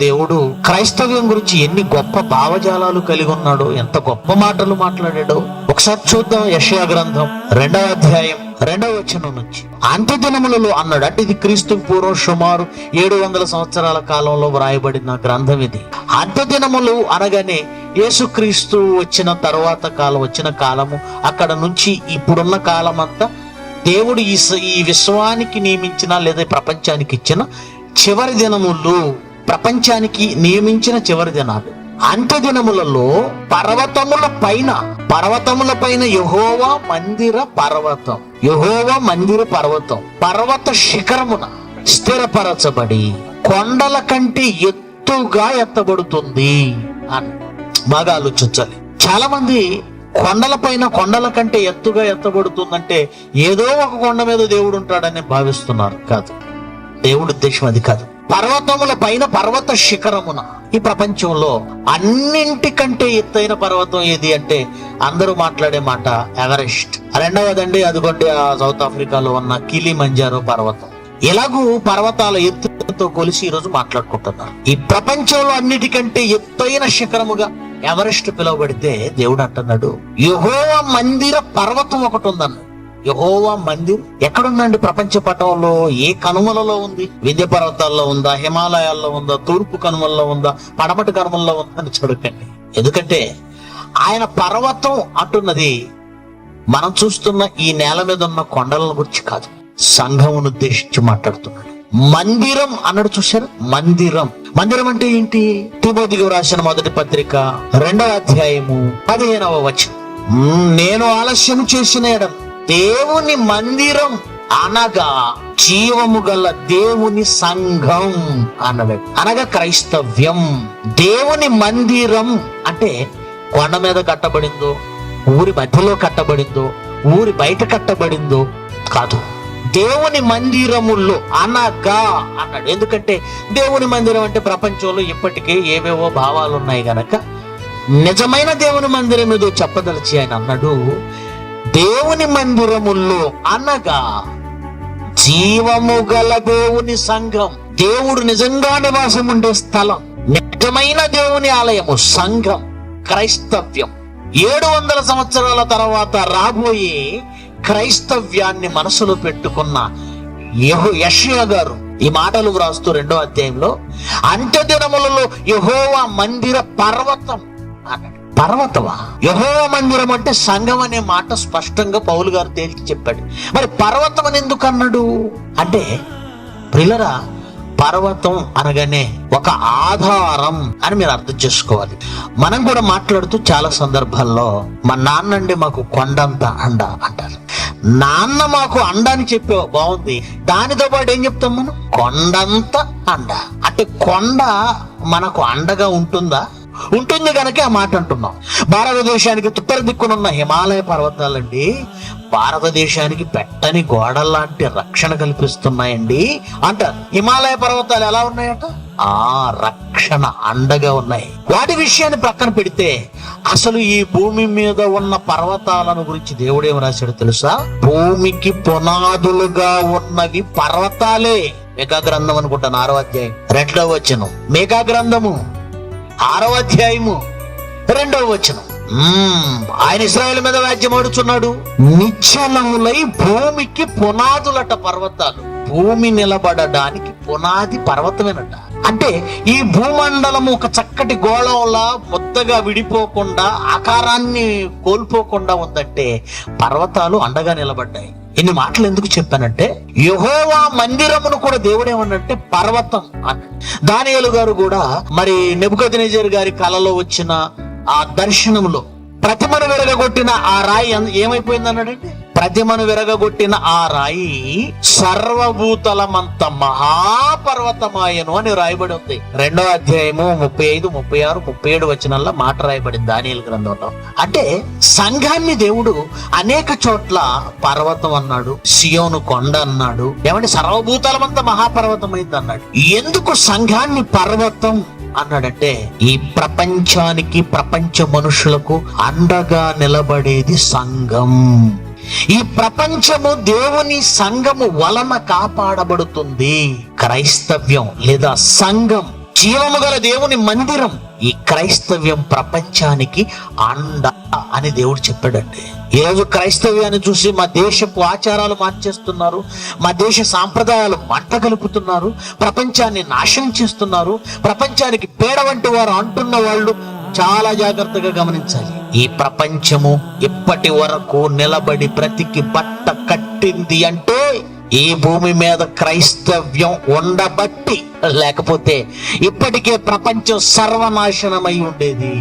దేవుడు క్రైస్తవ్యం గురించి ఎన్ని గొప్ప భావజాలాలు కలిగి ఉన్నాడో ఎంత గొప్ప మాటలు మాట్లాడాడో. ఒకసారి చూద్దాం యషయా గ్రంథం రెండవ అధ్యాయం రెండవ వచనం నుంచి. అంత్య దినములలో అన్నాడు అంటే ఇది క్రీస్తు పూర్వం సుమారు ఏడు వందల సంవత్సరాల కాలంలో వ్రాయబడిన గ్రంథం ఇది. అంత్య దినములు అనగానే యేసుక్రీస్తు వచ్చిన తర్వాత కాలం వచ్చిన కాలము అక్కడ నుంచి ఇప్పుడున్న కాలం అంతా దేవుడు ఈ ఈ విశ్వానికి నియమించిన లేదా ప్రపంచానికి ఇచ్చిన చివరి దినములు ప్రపంచానికి నియమించిన చివరి దినాలు. అంత్య దినములలో పర్వతముల పైన పర్వతముల పైన యహోవా మందిర పర్వతం. యహోవా మందిర పర్వతం. పర్వత శిఖరమున స్థిరపరచబడి కొండల కంటే ఎత్తుగా ఎత్తబడుతుంది అని బాగా ఆలోచించాలి. చాలా మంది కొండల పైన కొండల కంటే ఎత్తుగా ఎత్తబడుతుందంటే ఏదో ఒక కొండ మీద దేవుడు ఉంటాడని భావిస్తున్నారు. కాదు. దేవుడు ఉద్దేశం అది కాదు. పర్వతముల పైన పర్వత శిఖరమున ఈ ప్రపంచంలో అన్నింటికంటే ఎత్తైన పర్వతం ఏది అంటే అందరూ మాట్లాడే మాట ఎవరెస్ట్. రెండవదండి అదిగోండి ఆ సౌత్ ఆఫ్రికాలో ఉన్న కిలి మంజారో పర్వతం. ఎలాగూ పర్వతాల ఎత్తుతో కొలిసి ఈ రోజు మాట్లాడుకుంటున్నారు. ఈ ప్రపంచంలో అన్నిటికంటే ఎత్తైన శిఖరముగా ఎవరెస్ట్ పిలువబడితే దేవుడు అంటున్నాడు యహోవ మందిర పర్వతం ఒకటి ఉందన్నాడు. యహోవా మందిర్ ఎక్కడుందండి ప్రపంచ పటంలో? ఏ కనుమలలో ఉంది? వింధ్య పర్వతాల్లో ఉందా? హిమాలయాల్లో ఉందా? తూర్పు కనుమల్లో ఉందా? పడమటి కనుమల్లో ఉందా అని చూడకండి ఎందుకంటే ఆయన పర్వతం అంటున్నది. మనం చూస్తున్న ఈ నేల మీద ఉన్న కొండలను గురించి కాదు. సంఘమును ఉద్దేశించి మాట్లాడుతున్నాడు. మందిరం అన్నాడు చూశారు? మందిరం. మందిరం అంటే ఏంటి? తిమోతికి రాసిన మొదటి పత్రిక రెండవ అధ్యాయము పదిహేనవ వచనం. నేను ఆలస్యం చేసిన ఎడల దేవుని మందిరం అనగా జీవము గల దేవుని సంఘం అన్నది అనగా క్రైస్తవ్యం. దేవుని మందిరం అంటే కొండ మీద కట్టబడిందో ఊరి మధ్యలో కట్టబడిందో ఊరి బయట కట్టబడిందో కాదు. దేవుని మందిరముల్లో అనగా అన్నాడు. ఎందుకంటే దేవుని మందిరం అంటే ప్రపంచంలో ఇప్పటికే ఏవేవో భావాలు ఉన్నాయి గనక. నిజమైన దేవుని మందిరం ఏదో చెప్పదలిచి ఆయన అన్నాడు. దేవుని మందిరముల్లో అనగా జీవము గల దేవుని సంఘం. దేవుడు నిజంగా నివాసం ఉండే స్థలం. నిజమైన దేవుని ఆలయము సంఘం క్రైస్తవ్యం. ఏడు వందల సంవత్సరాల తర్వాత రాబోయే క్రైస్తవ్యాన్ని మనసులో పెట్టుకున్న యహో యషయా గారు ఈ మాటలు వ్రాస్తూ రెండో అధ్యాయంలో అంత్య దినములలో యహోవా మందిర పర్వతం అన్నాడు పర్వతమా? యహో మందిరం అంటే సంఘం అనే మాట స్పష్టంగా పౌలు గారు తేల్చి చెప్పాడు. మరి పర్వతం అని ఎందుకు అన్నాడు? అంటే ప్రిలరా పర్వతం అనగానే ఒక ఆధారం అని మీరు అర్థం చేసుకోవాలి. మనం కూడా మాట్లాడుతూ చాలా సందర్భాల్లో మా నాన్న అంటే మాకు కొండంత అండ అంటారు. నాన్న మాకు అండ అని చెప్పావు బాగుంది. దానితో పాటు ఏం చెప్తాం మనం? కొండంత అండ అంటే కొండ మనకు అండగా ఉంటుందా? ఉంటుంది కనుక ఆ మాట అంటున్నాం. భారతదేశానికి ఉత్తర దిక్కునున్న హిమాలయ పర్వతాలండి భారతదేశానికి పెట్టని గోడల్లాంటి రక్షణ కల్పిస్తున్నాయండి. అంటారు హిమాలయ పర్వతాలు ఎలా ఉన్నాయట? ఆ రక్షణ అండగా ఉన్నాయి. వాటి విషయాన్ని పక్కన పెడితే అసలు ఈ భూమి మీద ఉన్న పర్వతాలను గురించి దేవుడేం రాశాడు తెలుసా? భూమికి పునాదులుగా ఉన్నవి పర్వతాలే. మేఘా గ్రంథం అనుకుంటాను ఆరో అధ్యాయం రెండవ వచనం. మేఘా గ్రంథము ఆరవ అధ్యాయము రెండవ వచనం. ఆయన ఇస్రాయల్ మీద వ్యాజ్యం ఆడుచున్నాడు. నిశ్చలములై భూమికి పునాదులట పర్వతాలు. భూమి నిలబడడానికి పునాది పర్వతమేనట. అంటే ఈ భూమండలము ఒక చక్కటి గోళంలా ముద్దగా విడిపోకుండా ఆకారాన్ని కోల్పోకుండా ఉందంటే పర్వతాలు అండగా నిలబడ్డాయి. ఇన్ని మాటలు ఎందుకు చెప్పానంటే యహోవా మందిరమును కూడా దేవుడు ఏమన్నంటే పర్వతం అన్నాడు. దానియలు గారు కూడా మరి నెబుకద్నెజర్ గారి కలలో వచ్చిన ఆ దర్శనములో ప్రతిమను విరగగొట్టిన ఆ రాయి ఏమైపోయింది అన్నాడంటే ప్రతిమను విరగగొట్టిన ఆ రాయి సర్వభూతలమంత మహాపర్వతమాయను అని రాయబడి ఉంది రెండో అధ్యాయము ముప్పై ఐదు ముప్పై ఆరు ముప్పై ఏడు వచనంలో మాట రాయబడింది దానియల గ్రంథంలో. అంటే సంఘాన్ని దేవుడు అనేక చోట్ల పర్వతం అన్నాడు సియోను కొండ అన్నాడు ఏమంటే సర్వభూతలమంత మహాపర్వతమైంది అన్నాడు ఎందుకు సంఘాన్ని పర్వతం అన్నాడంటే ఈ ప్రపంచానికి ప్రపంచ మనుషులకు అండగా నిలబడేది సంఘం. ఈ ప్రపంచము దేవుని సంఘము వలన కాపాడబడుతుంది. క్రైస్తవ్యం లేదా సంఘం జీవము గల దేవుని మందిరం ఈ క్రైస్తవ్యం ప్రపంచానికి అండ అని దేవుడు చెప్పాడండి. ఈ క్రైస్తవ్యాన్ని చూసి మా దేశపు ఆచారాలు మార్చేస్తున్నారు మా దేశ సాంప్రదాయాలు మంట కలుపుతున్నారు ప్రపంచాన్ని నాశనం చేస్తున్నారు ప్రపంచానికి పేడ వంటి వారు అంటున్న వాళ్ళు చాలా జాగ్రత్తగా గమనించాలి. ఈ ప్రపంచము ఇప్పటి వరకు నిలబడి బ్రతికి బట్ట కట్టింది అంటే ఈ భూమి మీద క్రైస్తవ్యం ఉండబట్టి లేకపోతే ఇప్పటికే ప్రపంచం సర్వనాశనమై ఉండేది.